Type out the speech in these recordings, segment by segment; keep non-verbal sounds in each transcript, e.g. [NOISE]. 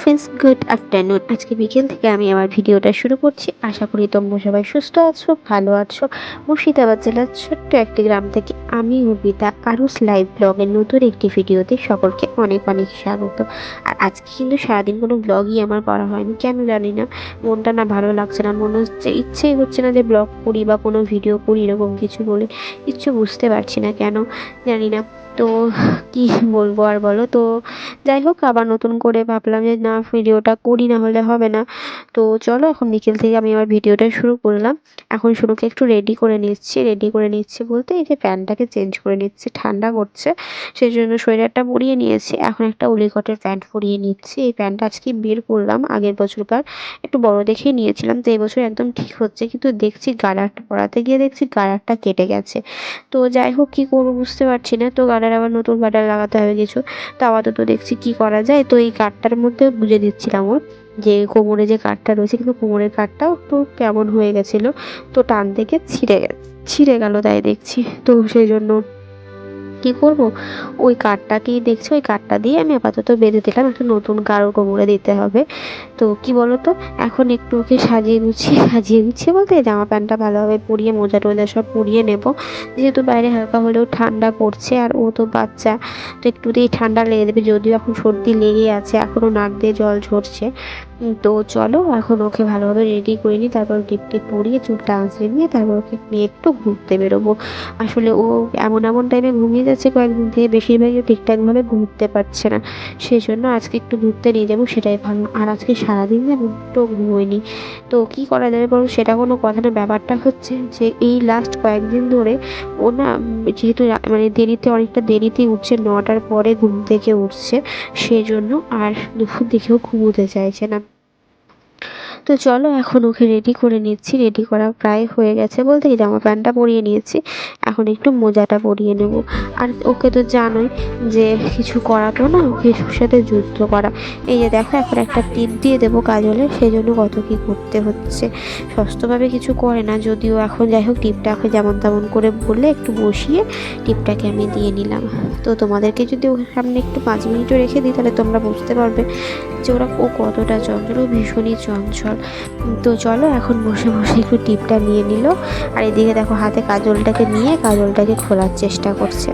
Friends good afternoon আজকে বিকেল থেকে আমি আমার ভিডিওটা শুরু করছি। আশা করি তোমরা সবাই সুস্থ আছো, ভালো আছো। মুর্শিদাবাদ জেলার ছোট্ট একটি গ্রাম থেকে আমি অর্পিতা আরুস লাইভ ব্লগের নতুন একটি ভিডিওতে সকলকে অনেক অনেক স্বাগত। আর আজকে কিন্তু সারাদিন কোনো ব্লগই আমার করা হয়নি। কেন জানি না, মনটা না ভালো লাগছে না, মনে হচ্ছে ইচ্ছেই হচ্ছে না যে ব্লগ করি বা কোনো ভিডিও করি, এরকম কিছু বলে কিচ্ছু বুঝতে পারছি না কেন জানি না। তো কি বলব আর বলো? তো যাই হোক, আবার নতুন করে ভাবলাম যে না, ভিডিওটা করি না হলে হবে না। তো চলো, এখন বিকেল থেকে আমি আমার ভিডিওটা শুরু করলাম। এখন শুরুকে একটু রেডি করে নিচ্ছি। রেডি করে নিচ্ছি বলতে এই যে প্যান্টটাকে চেঞ্জ করে নিচ্ছি, ঠান্ডা করছে। সেই জন্য সোয়েটারটা পরিয়ে নিয়েছি। এখন একটা উলিকটের প্যান্ট পরিয়ে নিচ্ছি। এই প্যান্টটা আজকে বের করলাম আগের বছরকার। একটু বড় দেখেই নিয়েছিলাম তো এই বছর একদম ঠিক হচ্ছে, কিন্তু দেখছি গালারটা পরাতে গিয়ে দেখছি গালারটা কেটে গেছে। তো যাই হোক, কী করব বুঝতে পারছি না। তো গালার আবার নতুন বাটার লাগাতে হবে কিছু। তো আপাতত দেখছি কি করা যায়। তো এই কাঠটার মধ্যে বুঝে দিচ্ছিলাম ওর যে কোমরে যে কাঠটা রয়েছে, কিন্তু কোমরের কাঠটাও একটু কেমন হয়ে গেছিল। তো টান থেকে ছিঁড়ে গেছে ছিঁড়ে গেল তাই দেখছি। তো সেই জন্য কী করব? ওই কাঠটাকেই দেখছি, ওই কাঠটা দিয়ে আমি আপাতত বেঁধে দিলাম। একটা নতুন কারোর কোমরে দিতে হবে। তো কি বলো তো এখন একটু ওকে সাজিয়ে গুছিয়ে [LAUGHS] সাজিয়ে গুছিয়ে বলতে জামা প্যান্টটা ভালোভাবে পরিয়ে, মোজা টোজা সব পরিয়ে নেব। যেহেতু বাইরে হালকা হলেও ঠান্ডা পড়ছে আর ও তো বাচ্চা, তো একটু একটুতেই ঠান্ডা লেগে দেবে যদিও এখন সর্দি লেগে আছে, এখনও নাক দিয়ে জল ঝরছে। তো চলো, এখন ওকে ভালোভাবে রেডি করে নিই, তারপর টিপ পরিয়ে চুলটা আঁচড়ে নিয়ে তারপর ওকে নিয়ে একটু ঘুরতে বেরোবো। আসলে ও এমন এমন টাইমে ঘুমিয়ে যাচ্ছে কয়েকদিন থেকে বেশিরভাগই ঠিকঠাকভাবে ঘুরতে পারছে না। সেই জন্য আজকে একটু ঘুরতে নিয়ে যাব, সেটাই ভালো আর আজকে সারাদিন না একটু ঘুমোয়নি তো কি করা যাবে বলো? সেটা কোনো কথা না, ব্যাপারটা হচ্ছে যে এই লাস্ট কয়েকদিন ধরে ও না যেহেতু মানে দেরিতে, অনেকটা দেরিতে উঠছে, নটার পরে ঘুম থেকে উঠছে সেই জন্য আর দুপুর দিকেও ঘুমোতে চাইছে না। তো চলো, এখন ওকে রেডি করে নিচ্ছি। রেডি করা প্রায় হয়ে গেছে বলতে কি জামা প্যান্টটা পরিয়ে নিয়েছি। এখন একটু মোজাটা পরিয়ে নেব। আর ওকে তো জানোই যে কিছু করাতো না ওকে কিছুর সাথে যুদ্ধ করা। এই যে দেখো, এখন একটা টিপ দিয়ে দেবো কাজলে সেই জন্য কত কী করতে হচ্ছে। সস্তভাবে কিছু করে না, যদিও এখন যাই হোক, টিপটা টিপটাকে যেমন তেমন করে বলে একটু বসিয়ে টিপটাকে আমি দিয়ে নিলাম। তো তোমাদেরকে যদি ওর সামনে একটু পাঁচ মিনিটও রেখে দিই, তাহলে তোমরা বুঝতে পারবে যে ওরা ও কতটা চঞ্চল ও ভীষণই চঞ্চল। তো চলো এখন বসে বসে একটু টিপটা নিয়ে নিল। আর এদিকে দেখো হাতে কাজলটাকে নিয়ে কাজলটাকে খোলার চেষ্টা করছে।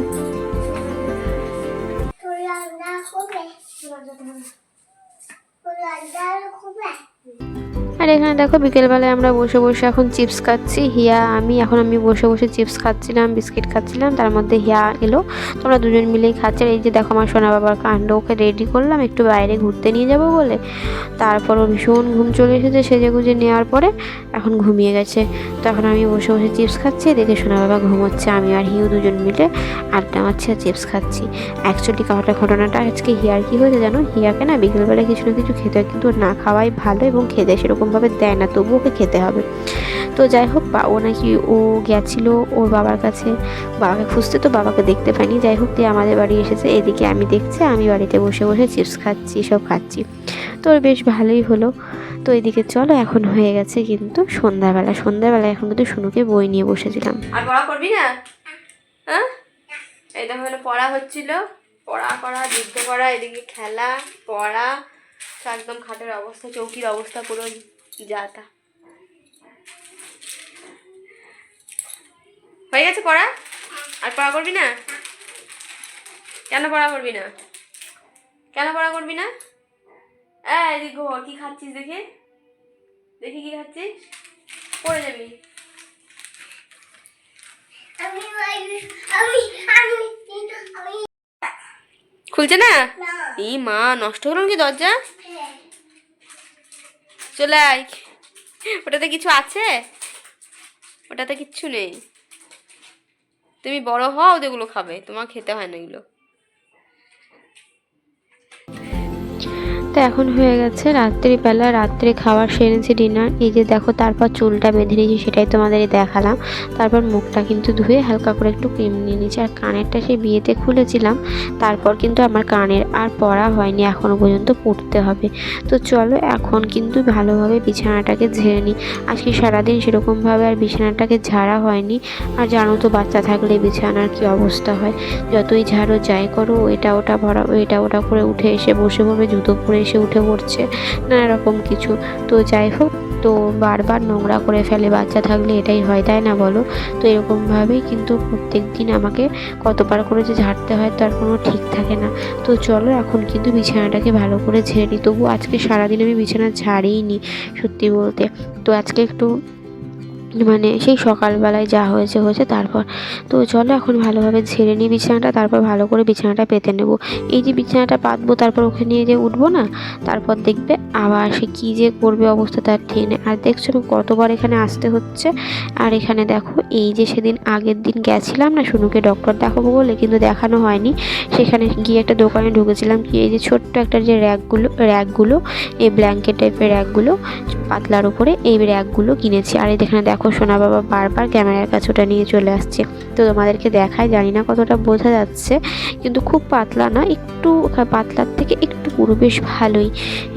খুব আর এখানে দেখো বিকেলবেলায় আমরা বসে বসে এখন চিপস খাচ্ছি। হিয়া, আমি, এখন আমি বসে বসে চিপস খাচ্ছিলাম, বিস্কিট খাচ্ছিলাম, তার মধ্যে হিয়া এলো। তোমরা দুজন মিলেই খাচ্ছে। এই যে দেখো আমার সোনা বাবার কাণ্ড, ওকে রেডি করলাম, একটু বাইরে ঘুরতে নিয়ে যাব বলে। তারপর ও ভীষণ ঘুম চলে এসেছে সেজে গুজে নেওয়ার পরে এখন ঘুমিয়ে গেছে। তো এখন আমি বসে বসে চিপস খাচ্ছি দেখে সোনা বাবা ঘুমোচ্ছে, আমি আর হিউ দুজন মিলে আড্ডা মারছি আর চিপস খাচ্ছি। অ্যাকচুয়ালি কাহটা ঘটনাটা আজকে হিয়ার কি হয়েছে জানো? হিয়াকে না বিকেলবেলা কিছু না কিছু খেতে কিন্তু না খাওয়াই ভালো এবং খেতে সেরকমভাবে দেয় না তবু ওকে খেতে হবে। তো যাই হোক, বা ও নাকি ও গেছিল ওর বাবার কাছে, বাবাকে খুঁজতে, তো বাবাকে দেখতে পাইনি। যাই হোক, দিয়ে আমাদের বাড়ি এসেছে। এদিকে আমি দেখছি, আমি বাড়িতে বসে বসে চিপস খাচ্ছি, সব খাচ্ছি। তো বেশ ভালোই হলো। তো এদিকে চলো, এখন হয়ে গেছে কিন্তু সন্ধ্যাবেলা। সন্ধ্যাবেলা এখন কিন্তু শুনুকে বই নিয়ে বসেছিলাম। আর পড়া করবি না? হ্যাঁ? দেখো এখানে পড়া হচ্ছিল। পড়া করা, যুদ্ধ করা, এদিকে খেলা, পড়া। একদম খাটের অবস্থা, চৌকির অবস্থা পুরো যাতা হয়ে গেছে পড়া? আর পড়া করবি না? কেন পড়া করবি না? কেন পড়া করবি না? এই ঘর কি খাচ্ছিস দেখি? দেখি কি খাচ্ছিস? পড়ে যাবি। খুলছে না? না। এই মা নষ্ট হলো কি দরজা? চলে আয়। ওটাতে কিছু আছে? ওটাতে কিচ্ছু নেই। তুমি বড় হও, ওদেরগুলো খাবে। তোমার খেতে হয় না এগুলো। তো এখন হয়ে গেছে রাত্রিবেলা, রাত্রে খাবার সেরেছি ডিনার এই যে দেখো, তারপর চুলটা বেঁধে নিয়েছি, সেটাই তোমাদের দেখালাম। তারপর মুখটা কিন্তু ধুয়ে হালকা করে একটু ক্রিম নিয়ে নিয়েছি। আর কানেরটা সেই বিয়েতে খুলেছিলাম, তারপর কিন্তু আমার কানের আর পড়া হয়নি এখনও পর্যন্ত পড়তে হবে। তো চলো, এখন কিন্তু ভালোভাবে বিছানাটাকে ঝেড়ে নিই। আজকে সারাদিন সেরকমভাবে আর বিছানাটাকে ঝাড়া হয়নি। আর জানো তো, বাচ্চা থাকলে বিছানার কি অবস্থা হয়? যতই ঝাড়ো যাই করো, এটা ওটা ভরা, এটা ওটা করে উঠে এসে বসে পড়বে, জুতো পরে এসে উঠে পড়ছে। নানা রকম কিছু। তো যাই হোক, তো বারবার নোংরা করে ফেলে বাচ্চা থাকলে এটাই হয়, তাই না বলো? তো এরকমভাবেই কিন্তু প্রত্যেক দিন আমাকে কতবার করে যে ঝাড়তে হয় তার কোনো ঠিক থাকে না। তো চলো, এখন কিন্তু বিছানাটাকে ভালো করে ঝেড়ে নিই তবু আজকে সারাদিন আমি বিছানা ঝাড়িই নি সত্যি বলতে। তো আজকে একটু মানে সেই সকালবেলায় যা হয়েছে হয়েছে, তারপর তো চলো এখন ভালোভাবে ঝেড়ে নিই বিছানাটা, তারপর ভালো করে বিছানাটা পেতে নেব। এই যে বিছানাটা পাতবো, তারপর ওখানে নিয়ে যে উঠবো না, তারপর দেখবে আবার সে কী যে করবে অবস্থা তার ঠিক আর দেখছ না কতবার এখানে আসতে হচ্ছে। আর এখানে দেখো, এই যে সেদিন আগের দিন গেছিলাম না শুনুকে ডক্টর দেখাবো বলে, কিন্তু দেখানো হয়নি। সেখানে গিয়ে একটা দোকানে ঢুকেছিলাম, কি এই যে ছোট্ট একটা যে র্যাকগুলো র্যাকগুলো, এই ব্ল্যাঙ্কেট টাইপের র্যাকগুলো, পাতলার উপরে এই র্যাকগুলো কিনেছি। আর এখানে দেখো সোনা বাবা বারবার ক্যামেরার কাছে ওটা নিয়ে চলে আসছে। তো তোমাদেরকে দেখায়, জানি না কতটা বোঝা যাচ্ছে, কিন্তু খুব পাতলা না, একটু পাতলার থেকে একটু পুরো বেশ ভালোই।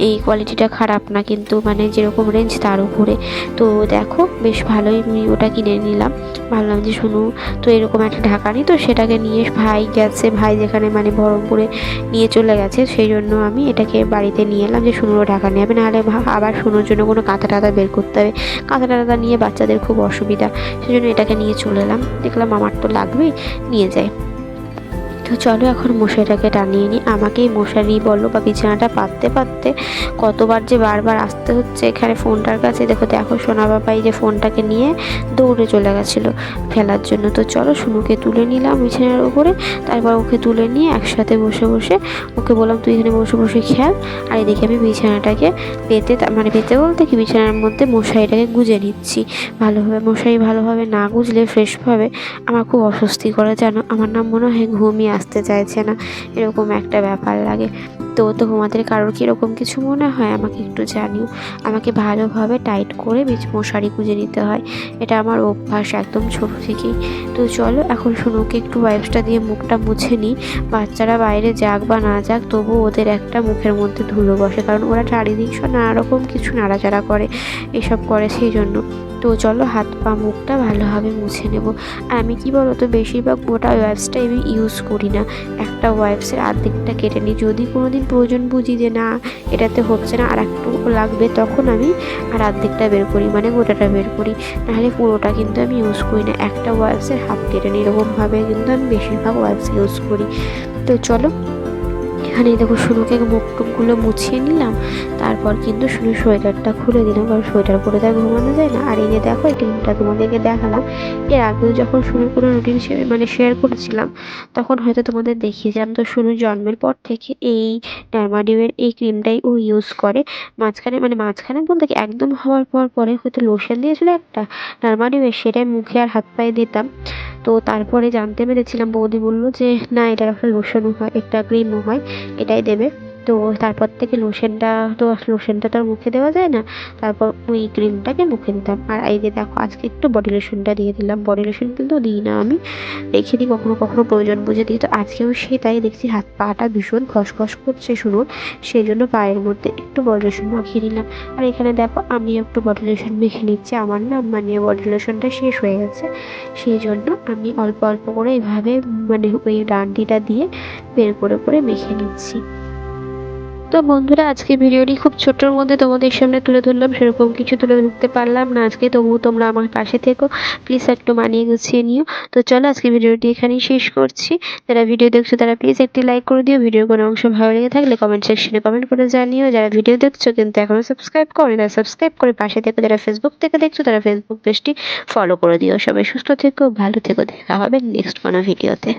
এই কোয়ালিটিটা খারাপ না, কিন্তু মানে যেরকম রেঞ্জ তার উপরে। তো দেখো, বেশ ভালোই আমি ওটা কিনে নিলাম। ভাবলাম যে শুনু তো এরকম একটা ঢাকা নিই, তো সেটাকে নিয়ে ভাই গেছে। ভাই যেখানে মানে বহরমপুরে নিয়ে চলে গেছে, সেই জন্য আমি এটাকে বাড়িতে নিয়ে এলাম যে শুনুরও ঢাকা নিয়ে হবে নাহলে আবার শুনুর জন্য কোনো কাঁথা টাথা বের করতে হবে। কাঁথা টাথা নিয়ে বাচ্চাদের খুব অসুবিধা। সেজন্য এটাকে নিয়ে চলে এলাম। দেখলাম আমার তো লাগবেই নিয়ে যাই। তো চলো এখন মশারিটাকে টানিয়ে নিই। আমাকেই মশারি বলো বা বিছানাটা পাততে পাততে কতবার যে বারবার আসতে হচ্ছে, এখানে ফোনটার কাছে দেখো দেখো সোনা বাবাই যে ফোনটাকে নিয়ে দৌড়ে চলে গেছিল ফেলার জন্য। তো চলো শুনুকে তুলে নিলাম বিছানার উপরে, তারপর ওকে তুলে নিয়ে একসাথে বসে বসে ওকে বললাম, তুই এখানে বসে বসে খেয়াল আর এদিকে আমি বিছানাটাকে পেতে মানে পেতে বলতে কি, বিছানার মধ্যে মশারিটাকে গুজে নিচ্ছি। ভালোভাবে মশারি ভালোভাবে না গুজলে ফ্রেশভাবে আমার খুব অস্বস্তি করে, জানো? আমার নাম মনে হয় ঘুমিয়ে আসতে চাইছে না। এরকম একটা ব্যাপার লাগে। তো তোমাদের কারোর কীরকম কিছু মনে হয়? আমাকে একটু জানিও। আমাকে ভালোভাবে টাইট করে মশারি গুঁজে নিতে হয়। এটা আমার অভ্যাস একদম ছোটো থেকেই। তো চলো, এখন শুনুকে একটু ওয়াইপসটা দিয়ে মুখটা মুছে নিই বাচ্চারা বাইরে যাক বা না যাক, তবু ওদের একটা মুখের মধ্যে ধুলো বসে। কারণ ওরা চারিদিক সব নানা রকম কিছু নাড়াচাড়া করে, এসব করে সেই জন্য। তো চলো, হাত পা মুখটা ভালোভাবে মুছে নেব। আর আমি কি বলো তো বেশিরভাগ গোটা ওয়াইপসটাই আমি ইউজ করি না। একটা ওয়াইপসের আর্ধেকটা কেটে নিই। যদি কোনো দিন প্রয়োজন বুঝি যে না, এটাতে হচ্ছে না, আর একটু লাগবে তখন আমি আর অর্ধেকটা বের করি মানে গোটাটা বের করি। নাহলে পুরোটা কিন্তু আমি ইউজ করি না। একটা ওয়াইপসের হাফ কেটে নিই, এরকমভাবে কিন্তু আমি বেশিরভাগ ওয়াইপস ইউজ করি। তো চলো এখানে দেখো শুনুকে মুখ টুকগুলো মুছিয়ে নিলাম, তারপর কিন্তু শুধু সোয়েটারটা খুলে দিলাম, কারণ সোয়েটার পরে তো আর ঘুমানো যায় না। আর এই যে দেখো, এই ক্রিমটা তোমাদেরকে দেখালাম। এর আগেও যখন শুরু করে রুটিন মানে শেয়ার করেছিলাম, তখন হয়তো তোমাদের দেখিয়েছিলাম। তো শুরু জন্মের পর থেকে এই ডার্মাডিউয়ের এই ক্রিমটাই ও ইউজ করে। মাঝখানে মানে মাঝখানে বলতে কি, একদম হওয়ার পর পরে হয়তো লোশন দিয়েছিল একটা ডার্মাডিউয়ের সেটাই মুখে আর হাত পায়ে দিতাম। তো তারপরে জানতে পেরেছিলাম, বৌদি বলল যে, না, এটার একটা লোশনও হয়, একটা ক্রিমও হয়। এটাই দেবে। তো তারপর থেকে লোশনটা তো লোশনটা তো আর মুখে দেওয়া যায় না, তারপর ওই ক্রিমটাকে মুখে দিতাম। আর এই যে দেখো, আজকে একটু বডি লোশনটা দিয়ে দিলাম। বডি লোশন কিন্তু দিই না আমি রেখে দিই কখনো কখনো প্রয়োজন বুঝে দিই। তো আজকেও সেটাই দেখছি, হাত পাটা ভীষণ খসখস করছে শুরু সেই জন্য পায়ের মধ্যে একটু বডি লোশন মাখিয়ে নিলাম। আর এখানে দেখো, আমি একটু বডি লোশন মেখে নিচ্ছি। আমার না মানে বডি লোশনটা শেষ হয়ে গেছে। সেই জন্য আমি অল্প অল্প করে এভাবে মানে ওই ডান্ডিটা দিয়ে বের করে করে মেখে নিচ্ছি। তো বন্ধুরা, আজকে ভিডিওটি খুব ছোটোর মধ্যে তোমাদের সামনে তুলে ধরলাম। সেরকম কিছু তুলে ধরতে পারলাম না আজকে, তবুও তোমরা আমার পাশে থেকো। প্লিজ একটু মানিয়ে গুছিয়ে নিও। তো চলো, আজকে ভিডিওটি এখানেই শেষ করছি। যারা ভিডিও দেখছ, তারা প্লিজ একটি লাইক করে দিও। ভিডিওর কোনো অংশ ভালো লেগে থাকলে কমেন্ট সেকশনে কমেন্ট করে জানিও। যারা ভিডিও দেখছ কিন্তু এখনও সাবস্ক্রাইব করো তারা সাবস্ক্রাইব করে পাশে থেকো। যারা ফেসবুক থেকে দেখছ, তারা ফেসবুক পেজটি ফলো করে দিও। সবাই সুস্থ থেকো, ভালো থেকো। দেখা হবে নেক্সট কোনো ভিডিওতে।